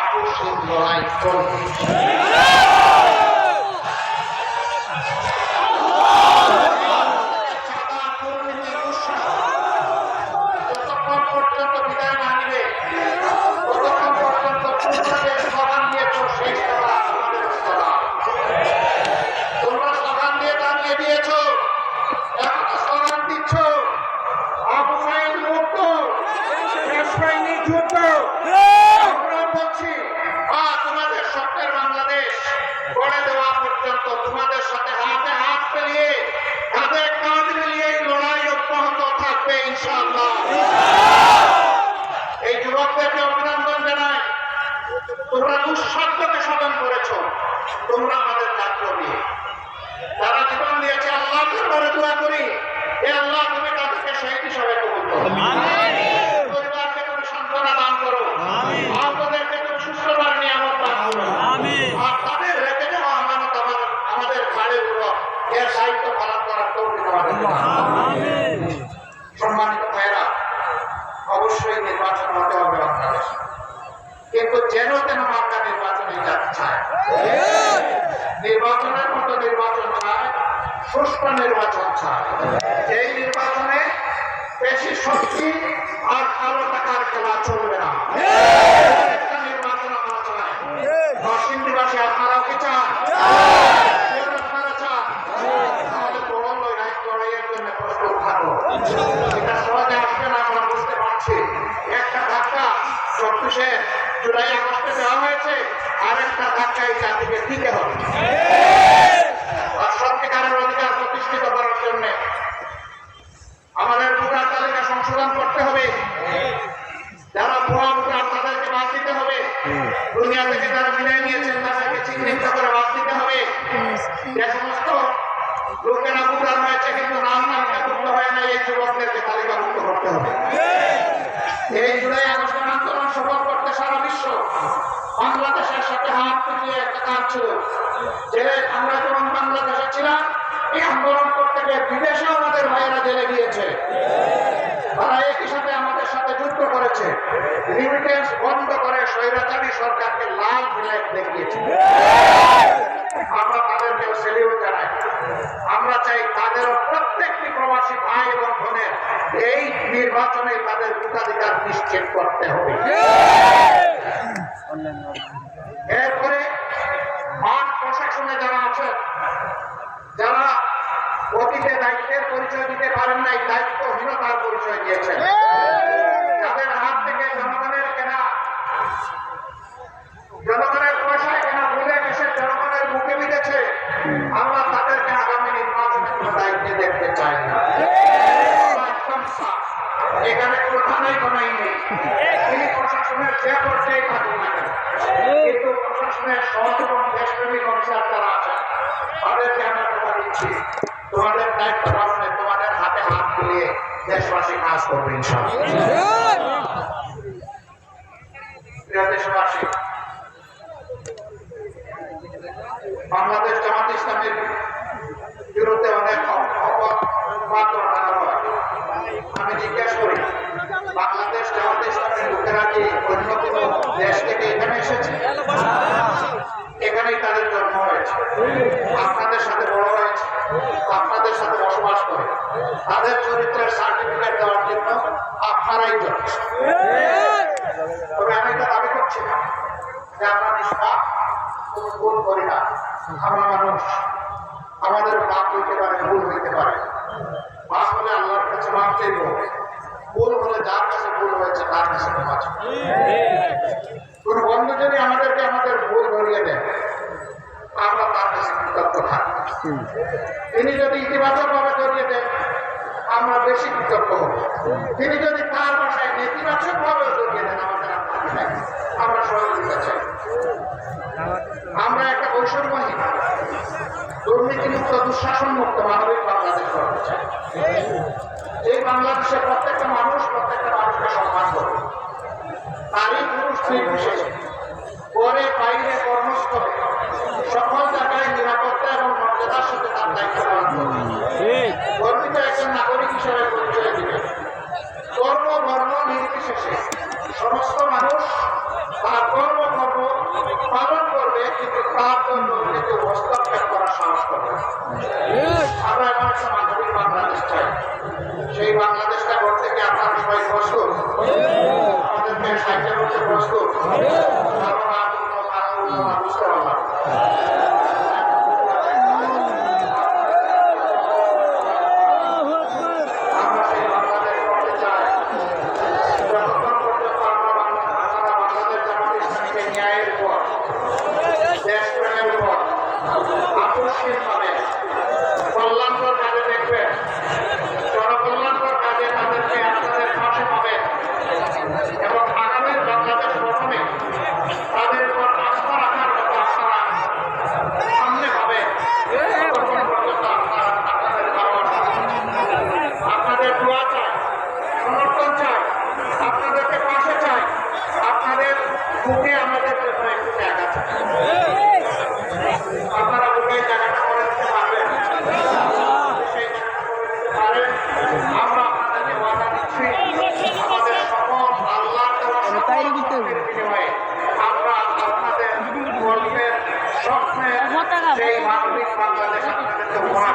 আকস্মিক লড়াই চলবে চাঁদা, দুর্নীতি, দুঃশাসন যতক্ষণ পর্যন্ত বিদায় না নিবে ততক্ষণ পর্যন্ত তোমরা যে স্লোগান দিয়েছ সেই স্লোগান আমাদের স্লোগান তোমরা স্লোগান দিয়ে দাঁড়িয়ে দিয়েছ এখন স্লোগান দিচ্ছ আবু সাইদ মুক্ত দেশবাহিনী যুদ্ধ আমরা বলছি আ, তোমাদের স্বপ্নের বাংলাদেশ গড়ে দেওয়া পর্যন্ত তোমাদের সাথে হাতে হাত মিলিয়ে কাঁধে কাঁধ মিলিয়ে এই লড়াই অব্যাহত থাকবে ইনশাআল্লাহ এই যুবকদেরকে অভিনন্দন জানাই তোমরা দুঃসাধ্যকে সাধন করেছ। তোমরা আমাদের কাজ নিয়ে তারা জীবন দিয়েছে আল্লাহ দরবারে দোয়া করি। এ আল্লাহ তুমি তাদেরকে শহীদ হিসাবে কবুল করো। পরিবারকে তুমি সান্ত্বনা দান করো। আহতদেরকে তুমি সুস্থতার নিয়ামত দান করো। আর তাদের রেখে যাওয়া আমানত আমার আমাদের ঘাড়ের উপর। এর দায়িত্ব পালন করার তৌফিক আমাদের সম্মানিত ভাইয়েরা অবশ্যই নির্বাচন হতে হবে বাংলাদেশে। কিন্তু যেন তেন মার্কা নির্বাচনে যেতে চায় নির্বাচনের মতো নির্বাচন চায় সুষ্ঠু নির্বাচন চায় এই নির্বাচনে বেশি শক্তি আর কালো টাকার খেলা চলবে না। নির্বাচন আমরা চাই আপনারাও কি চান কেউ আপনারা চান তাহলে বড় লড়াই লড়াইয়ের জন্য প্রস্তুত থাকো এটা সহজে আসবে না আমরা বুঝতে পারছি একটা ধাক্কা চব্বিশে জুলাই আগস্টে দেওয়া হয়েছে আর একটা ধাক্কা এই জাতিকে দিতে হবে আর সত্যিকারের অধিকার প্রতিষ্ঠিত করার জন্য আমাদের ভোটার তালিকা সংশোধন করতে হবে যারা ভুয়া ভোটার তাদেরকে বাদ দিতে হবে দুনিয়া থেকে যারা বিদায় নিয়েছেন তাদেরকে চিহ্নিত করে বাদ দিতে হবে যে সমস্ত লোকেরা ভোটার হয়েছে কিন্তু নাম তালিকাভুক্ত হয় না এই যুবকদেরকে তালিকাভুক্ত করতে হবে এই জুলাই আগস্টের আন্দোলন সফল করতে সারা বিশ্ব বাংলাদেশের সাথে হাত মিলিয়ে একটা কাজ আমরা চাই তাদেরও প্রত্যেকটি প্রবাসী ভাই এবং বোনের এই নির্বাচনে তাদের ভোটাধিকার নিশ্চিত করতে হবে। এরপরে মাঠ প্রশাসনে যারা আছেন যারা অতীতে দায়িত্বের পরিচয় দিতে পারেন নাই, দায়িত্বহীনতার পরিচয় দিয়েছেন। যাদের হাত থেকে জনগণের কেনা, জনগণের পয়সায় কেনা ভুলে গেছে জনগণের মুখে বিঁধেছে, আমরা তাদেরকে আগামী নির্বাচনে কোনো দায়িত্বে দেখতে চাই না। এখানে কোনো থানাই কোনাই নেই। তিনি প্রশাসনের যে পর্যায়ে থাকুন না কিন্তু দিচ্ছি। তোমাদের দায়িত্ব পালনে তোমাদের হাতে হাত মিলিয়ে দেশবাসী কাজ করবে ইনশাআল্লাহ প্রিয় দেশবাসী বাংলাদেশ জামাত ইসলামের বিরুদ্ধে অনেক অপবাদ টানা হয় আমি জিজ্ঞেস করি বাংলাদেশ জামাত ইসলামের লোকেরা কি অন্য কোনো দেশ থেকে এখানে এসেছে এখানেই তাদের জন্ম হয়েছে আপনাদের সাথে বড় হয়েছে আপনাদের সাথে বসবাস করে তাদের চরিত্রের সার্টিফিকেট দেওয়ার জন্য আপনারাই যথেষ্ট। তবে আমি এটা দাবি করছি না যে আমরা নিষ্পাপ কোনো ভুল করি না। আমরা মানুষ আমাদের পাপ হইতে পারে ভুল হইতে পারে। পাপ হলে আল্লাহর কাছে মাপ চাইব। ভুল হলে যার কাছে ভুল হয়েছে তার কাছে চাইব। কোন বন্ধু যদি আমাদেরকে আমাদের ভুল ধরিয়ে দেয় আমরা তার কাছে কৃতজ্ঞ থাকব। তিনি যদি ইতিবাচক ভাবে ধরিয়ে দেন আমরা বেশি কৃতজ্ঞ হব। তিনি যদি তার ভাষায় নেতিবাচক ভাবে ধরিয়ে দেন, আমাদের আমরা সহযোগিতা চাই আমরা একটা বৈষম্যহীন, দুর্নীতিমুক্ত দুঃশাসন মুক্ত মানবিক বাংলাদেশ করতে চাই। এই বাংলাদেশের প্রত্যেকটা মানুষ, প্রত্যেকটা মানুষকে সম্মান করবে। নারী, পুরুষ নির্বিশেষে পরে বাইরে সমস্ত মানুষ তার কর্মকর্ম পালন করবে, কিন্তু তার জন্য নিজেকে হস্তক্ষেপ করার সাহস করবে আমরা এমন একটা বাংলাদেশ চাই। সেই বাংলাদেশটা করতে কি আপনার সবাই প্রস্তুত? আমাদেরকে সাহায্য করতে প্রস্তুত? সেই মানবিক বাংলাদেশ আপনাদেরকে উপহার